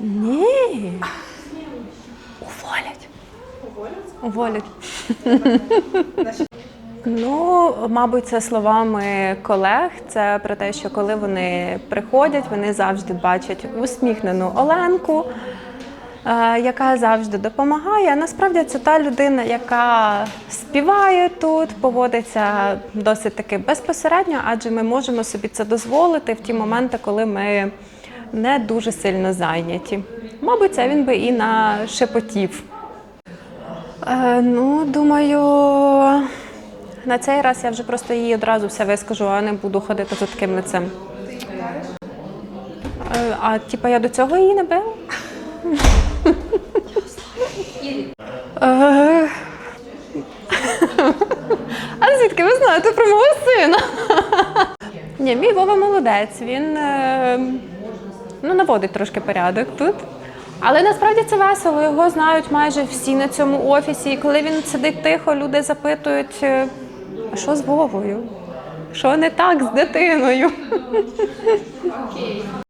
Ні. Уволять. Уволять. Ну, мабуть, це словами колег. Це про те, що коли вони приходять, вони завжди бачать усміхнену Оленку, е, яка завжди допомагає. Насправді це та людина, яка співає тут, поводиться досить таки безпосередньо, адже ми можемо собі це дозволити в ті моменти, коли ми не дуже сильно зайняті. Мабуть, це він би і нашепотів. Е, ну, думаю, на цей раз я вже просто їй одразу все вискажу, а не буду ходити за таким лицем. Е, а типа я до цього її не била? Е, А звідки ви знаєте про мого сина? Ні, мій Вова молодець. Він е, ну, наводить трошки порядок тут. Але насправді це весело. Його знають майже всі на цьому офісі. І коли він сидить тихо, люди запитують, е, а що з Вовою? Що не так з дитиною?